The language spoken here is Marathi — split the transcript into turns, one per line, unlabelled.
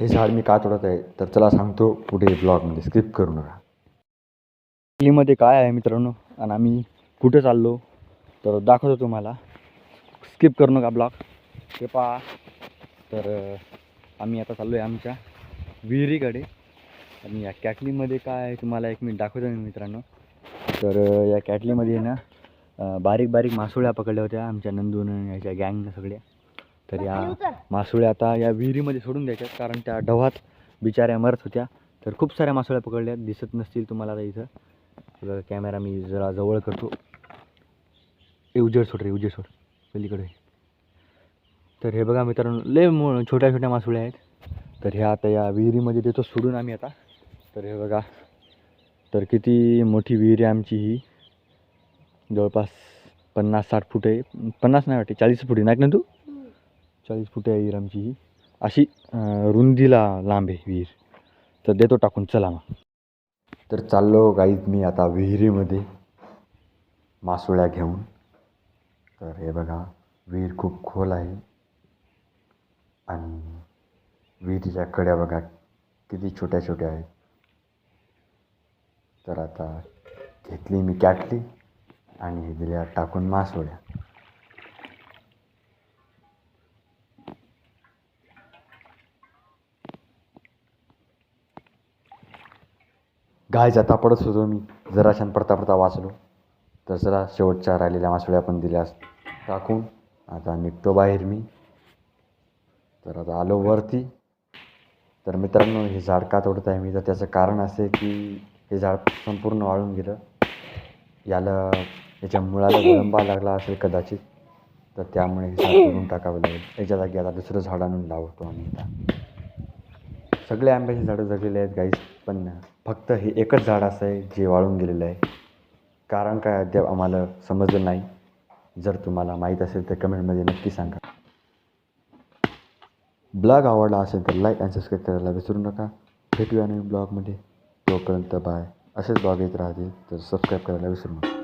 हे झाड मी का तोडत आहे? तर चला सांगतो पुढे ब्लॉगमध्ये. स्किप करू नका.
मध्ये काय आहे मित्रांनो? आणि आम्ही कुठे चाललो? तर दाखवतो तुम्हाला. स्किप करू नका ब्लॉग. हे पहा. तर आम्ही आता चाललो आहे आमच्या विहिरीकडे. आणि या कॅटलीमध्ये काय आहे तुम्हाला एक मिनिट दाखवतो मी मित्रांनो. तर या कॅटलीमध्ये ना बारीक बारीक मासोळ्या पकडल्या होत्या आमच्या नंदून याच्या गँगनं सगळ्या. तर या मासोळ्या आता या विहिरीमध्ये सोडून द्यायच्यात कारण त्या डव्हात बिचाऱ्या मरत होत्या. तर खूप साऱ्या मासोळ्या पकडल्या दिसत नसतील तुम्हाला आता इथं. बघा कॅमेरा मी जरा जवळ करतो. ए उजेड सोड रे उजेड सोड. पलीकडे. तर हे बघा मित्रांनो लय छोट्या छोट्या मासोळ्या आहेत. तर ह्या आता या विहिरीमध्ये देतो सोडून आम्ही आता. तर हे बघा तर किती मोठी विहीर आहे आमची ही. जवळपास पन्नास साठ फूट आहे. पन्नास नाही वाटते चाळीस फूट आहे. नाही ना तू? चाळीस फुटे आहे विहीर आमची ही. अशी रुंदीला लांब आहे विहीर. तर देतो टाकून चला मग.
तर चाललो गाईत मी आता विहिरीमध्ये मासोळ्या घेऊन. तर हे बघा विहीर खूप खोल आहे. आणि विहिरीच्या कड्या बघा किती छोट्या छोट्या आहेत. तर आता घेतली मी कॅटली आणि हे दिल्या टाकून मासोळ्या. गाय जाता पडत होतो मी. जरा छान पडता पडता वाचलो. तर जरा शेवटच्या राहिलेल्या मासोळ्या पण दिल्या टाकून. आता निघतो बाहेर मी. तर आता आलो वरती. तर मित्रांनो हे झाड का तोडत आहे मी? तर त्याचं कारण असे की हे झाड संपूर्ण वाळून गेलं. याला याच्या मुळाला विलंबा लागला असेल कदाचित. तर त्यामुळे हे झाड तोडून टाकावं लागेल. याच्या जागी आता दुसरं झाड आणून लावतो आम्ही आता. सगळे आंब्याचे झाडं जगलेले आहेत गाईस पण फक्त हे एकच झाड असं आहे जे वाळून गेलेलं आहे. कारण काय अद्याप आम्हाला समजलं नाही. जर तुम्हाला माहीत असेल तर कमेंटमध्ये नक्की सांगा. ब्लॉग आवडला असेल तर लाईक आणि सबस्क्राईब करायला विसरू नका. भेटूया नवीन ब्लॉगमध्ये. तोपर्यंत बाय असेच ब्लॉग येत राहतील तर सबस्क्राईब करायला विसरू नका.